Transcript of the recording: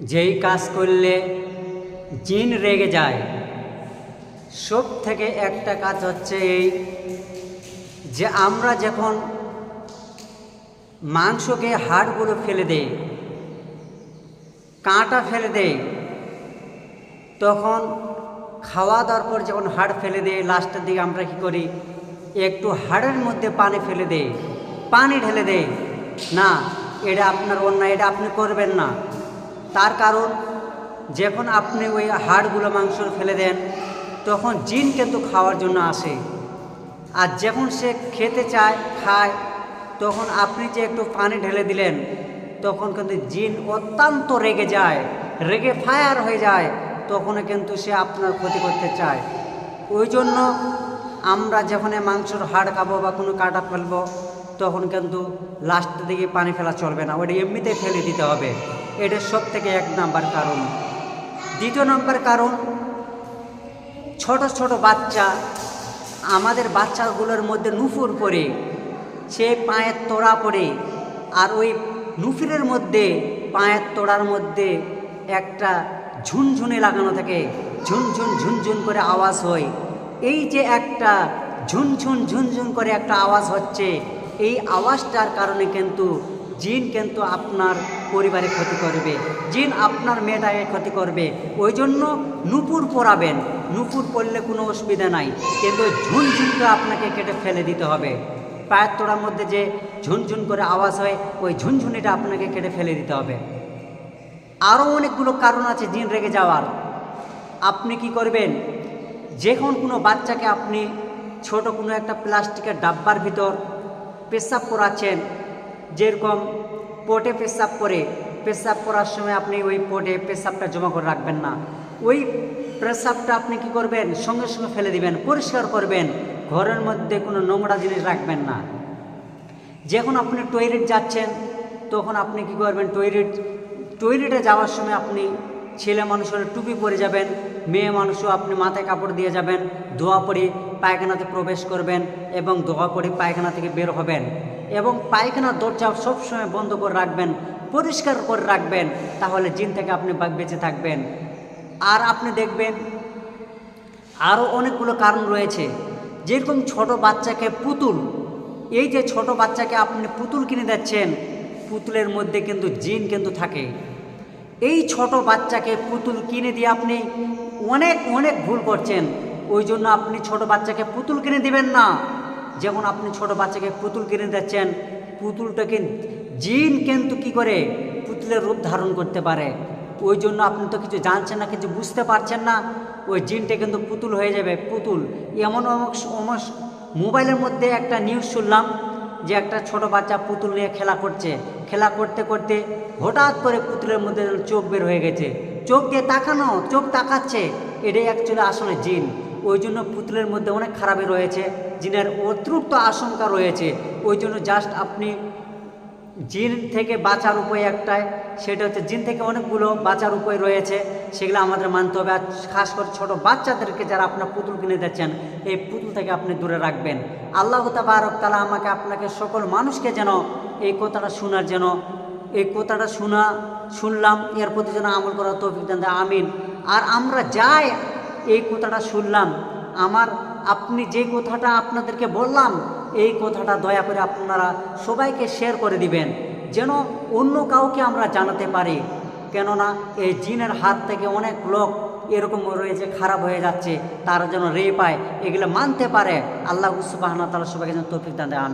যেই কাজ করলে জিন রেগে যায় সব থেকে একটা কাজ হচ্ছে এই যে আমরা যখন মাংসকে হাড়গুলো ফেলে দেই, কাঁটা ফেলে দেই, তখন খাওয়া দাওয়ার পর যখন হাড় ফেলে দেয় লাস্টের দিকে আমরা কি করি? একটু হাড়ের মধ্যে পানি ফেলে দেই, পানি ঢেলে দেই। না, এটা আপনার অন্যায়, এটা আপনি করবেন না। তার কারণ, যখন আপনি ওই হাড়গুলো মাংস ফেলে দেন, তখন জিন কিন্তু খাওয়ার জন্য আসে। আর যখন সে খেতে চায়, খায়, তখন আপনি যে একটু পানি ঢেলে দিলেন, তখন কিন্তু জিন অত্যন্ত রেগে যায়, রেগে ফায়ার হয়ে যায় তখন কিন্তু সে আপনার ক্ষতি করতে চায়। ওই জন্য আমরা যখন মাংসর হাড় খাব বা কোনো কাটা ফেলব, তখন কিন্তু লাস্টের দিকে পানি ফেলা চলবে না, ওটা এমনিতেই ফেলে দিতে হবে। এটা সব থেকে এক নাম্বার কারণ। দ্বিতীয় নম্বর কারণ, ছোট ছোট বাচ্চা, আমাদের বাচ্চাগুলোর মধ্যে নুফুর পড়ে, সে পায়ের তোড়া পড়ে, আর ওই নুফুরের মধ্যে, পায়ের তোড়ার মধ্যে একটা ঝুনঝুনে লাগানো থাকে, ঝুনঝুন ঝুনঝুন করে আওয়াজ হয়। এই যে একটা ঝুনঝুন ঝুনঝুন করে একটা আওয়াজ হচ্ছে, এই আওয়াজটার কারণে কিন্তু জিন কিন্তু আপনার পরিবারে ক্ষতি করবে, জিন আপনার মেয়েটাকে ক্ষতি করবে ওই জন্য নুপুর পরাবেন। নুপুর পরলে কোনো অসুবিধা নাই, কিন্তু ঝুনঝুনটা আপনাকে কেটে ফেলে দিতে হবে। পায়ের তোড়ার মধ্যে যে ঝুনঝুন করে আওয়াজ হয়, ওই ঝুনঝুনিটা আপনাকে কেটে ফেলে দিতে হবে। আরও অনেকগুলো কারণ আছে জিন রেগে যাওয়ার। আপনি কি করবেন? যখন কোনো বাচ্চাকে আপনি ছোট কোনো একটা প্লাস্টিকের ডাব্বার ভিতর পেশাব করাচ্ছেন, যেরকম পটে পেশাব করে, পেশাব করার সময় আপনি ওই পটে পেশাবটা জমা করে রাখবেন না। ওই পেশাবটা আপনি কি করবেন? সঙ্গে সঙ্গে ফেলে দিবেন, পরিষ্কার করবেন, ঘরের মধ্যে কোনো নোংরা জিনিস রাখবেন না। যখন আপনি টয়লেট যাচ্ছেন, তখন আপনি কি করবেন? টয়লেট, টয়লেটে যাওয়ার সময় আপনি ছেলে মানুষের টুপি পরে যাবেন, মেয়ে মানুষও আপনি মাথায় কাপড় দিয়ে যাবেন, ধোয়া পরে পায়খানাতে প্রবেশ করবেন এবং ধোয়া পরে পায়খানা থেকে বের হবেন। এবং পায়খানার দরজা সবসময় বন্ধ করে রাখবেন, পরিষ্কার করে রাখবেন, তাহলে জিন থেকে আপনি বেঁচে থাকবেন। আর আপনি দেখবেন আরও অনেকগুলো কারণ রয়েছে। যেরকম ছোট বাচ্চাকে পুতুল, এই যে ছোট বাচ্চাকে আপনি পুতুল কিনে দিচ্ছেন, পুতুলের মধ্যে কিন্তু জিন কিন্তু থাকে। এই ছোট বাচ্চাকে পুতুল কিনে দিয়ে আপনি অনেক অনেক ভুল করছেন। ওই জন্য আপনি ছোট বাচ্চাকে পুতুল কিনে দিবেন না। যেমন আপনি ছোট বাচ্চাকে পুতুল কিনে দিচ্ছেন, পুতুলটাকে জিন কিন্তু কি করে? পুতুলের রূপ ধারণ করতে পারে। ওই জন্য আপনি তো কিছু জানছেন না, কিছু বুঝতে পারছেন না, ওই জিনটা কিন্তু পুতুল হয়ে যাবে, পুতুল। এমন অমুক মোবাইলের মধ্যে একটা নিউজ শুনলাম যে একটা ছোট বাচ্চা পুতুল নিয়ে খেলা করছে। খেলা করতে করতে হঠাৎ করে পুতুলের মধ্যে চোখ বের হয়ে গেছে। চোখ দিয়ে তাকানো, চোখ তাকাচ্ছে। এটাই অ্যাকচুয়ালি আসলে জিন। ওই জন্য পুতুলের মধ্যে অনেক খারাপই রয়েছে, জিনের অতিরিক্ত আশঙ্কা রয়েছে। ওই জন্য জাস্ট আপনি জিন থেকে বাঁচার উপায় একটাই, সেটা হচ্ছে জিন থেকে অনেকগুলো বাঁচার উপায় রয়েছে, সেগুলো আমাদের মানতে হবে। আর খাস করে ছোটো বাচ্চাদেরকে যারা আপনার পুতুল কিনে দিচ্ছেন এই পুতুল থেকে আপনি দূরে রাখবেন। আল্লাহ তাবারক তালা আমাকে আপনাকে সকল মানুষকে যেন এই কথাটা শোনার যেন, এই কথাটা শোনা, শুনলাম, এর প্রতি যেন আমল করার তৌফিক দেন আমিন। আর আমরা যাই এই কথাটা শুনলাম। আমার আপনি যে কথাটা আপনাদেরকে বললাম, এই কথাটা দয়া করে আপনারা সবাইকে শেয়ার করে দিবেন, যেন অন্য কাউকে আমরা জানাতে পারি। কেননা এই জিনের হাত থেকে অনেক লোক এরকম রয়েছে, খারাপ হয়ে যাচ্ছে, তারা যেন রে পায় এগুলো মানতে পারে। আল্লাহ সুবাহ তারা সবাইকে যেন তৌফিক দান আমি